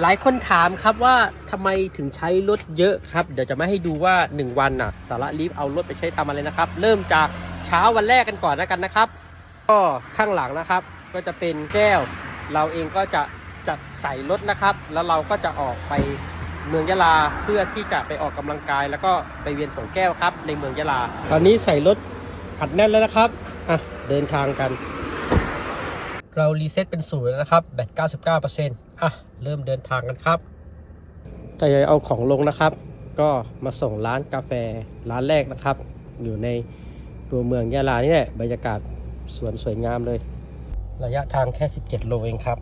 หลายคนถามครับว่าทำไมถึงใช้รถเยอะครับ เดี๋ยวจะมาให้ดูว่า 1 วันน่ะสาระลีฟเอารถไปใช้ทำอะไรนะครับ เริ่มจากเช้าวันแรกกันก่อนแล้วกันนะครับ ก็ข้างหลังนะครับ ก็จะเป็นแก้ว เราเองก็จะจัดใส่รถนะครับ แล้วเราก็จะออกไปเมืองยะลาเพื่อที่จะไปออกกำลังกาย แล้วก็ไปเวียนสงแก้วครับ ในเมืองยะลา ตอนนี้ใส่รถอัดแน่นแล้วนะครับอะเดินทางกัน เรารีเซ็ตเป็นศูนย์นะครับแบต99% อะ เริ่มเดินทางกันครับทยอยเอาของลงนะครับ ก็มาส่งร้านกาแฟร้านแรกนะครับ อยู่ในตัวเมืองยะลานี่แหละบรรยากาศสวนสวยงามเลย ระยะทางแค่ 17 โลเองครับ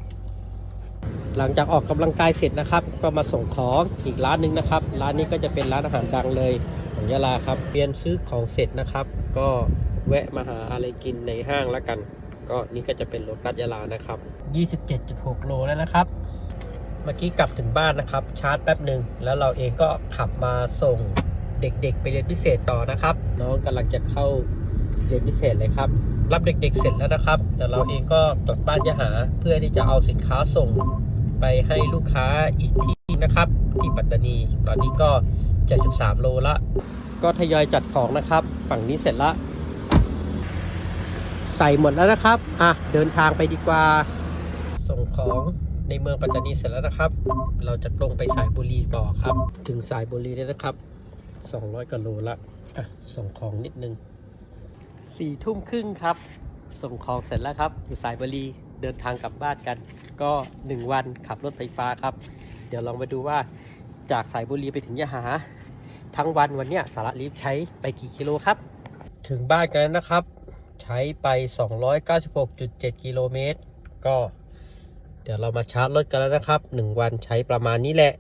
หลังจากออกกำลังกายเสร็จนะครับ ก็มาส่งของอีกร้านหนึ่งนะครับ ร้านนี้ก็จะเป็นร้านอาหารดังเลยของยะลาครับเรียนซื้อของเสร็จนะครับ ก็แวะมาหาอะไรกินในห้างแล้วกัน ก็นี่ก็จะเป็นรถกัดยะลานะครับ 27.6 โลแล้วนะครับ เมื่อกี้กลับถึงบ้านนะครับ ชาร์จแป๊บหนึ่งแล้วเราเองก็ขับมาส่งเด็กๆ ไปเรียนพิเศษต่อนะครับ น้องกำลังจะเข้าเรียนพิเศษเลยครับ รับเด็กๆเสร็จแล้วนะครับเดี๋ยวเราเองก็กลับบ้านยะหา เพื่อที่จะเอาสินค้าส่งไปให้ลูกค้าอีกที่นะครับ ที่ปัตตานี ตอนนี้ก็ 73 โลละ ก็ทยอยจัดของนะครับ ฝั่งนี้เสร็จละ ใส่หมดแล้วนะครับ อะ เดินทางไปดีกว่า ส่งของ ในเมืองปัตตานีเสร็จแล้วนะครับ เราจะลงไปสายบุรีต่อครับ ถึงสายบุรีแล้วนะครับ 200กว่าโลละอะส่งของนิดนึงสี่ทุ่มครึ่งครับ ส่งของเสร็จแล้วครับอยู่สายบุรีเดินทางกลับบ้านกัน ก็หนึ่งวันขับรถไฟฟ้าครับ เดี๋ยวลองมาดูว่าจากสายบุรีไปถึงยะหา ทั้งวันวันเนี้ยสาระลีฟใช้ไปกี่กิโลครับ ถึงบ้านกันแล้วนะครับ ใช้ไป 296.7 กิโลเมตร ก็ เดี๋ยวเรามาชาร์จรถกันแล้วนะครับ 1 วันใช้ประมาณนี้แหละ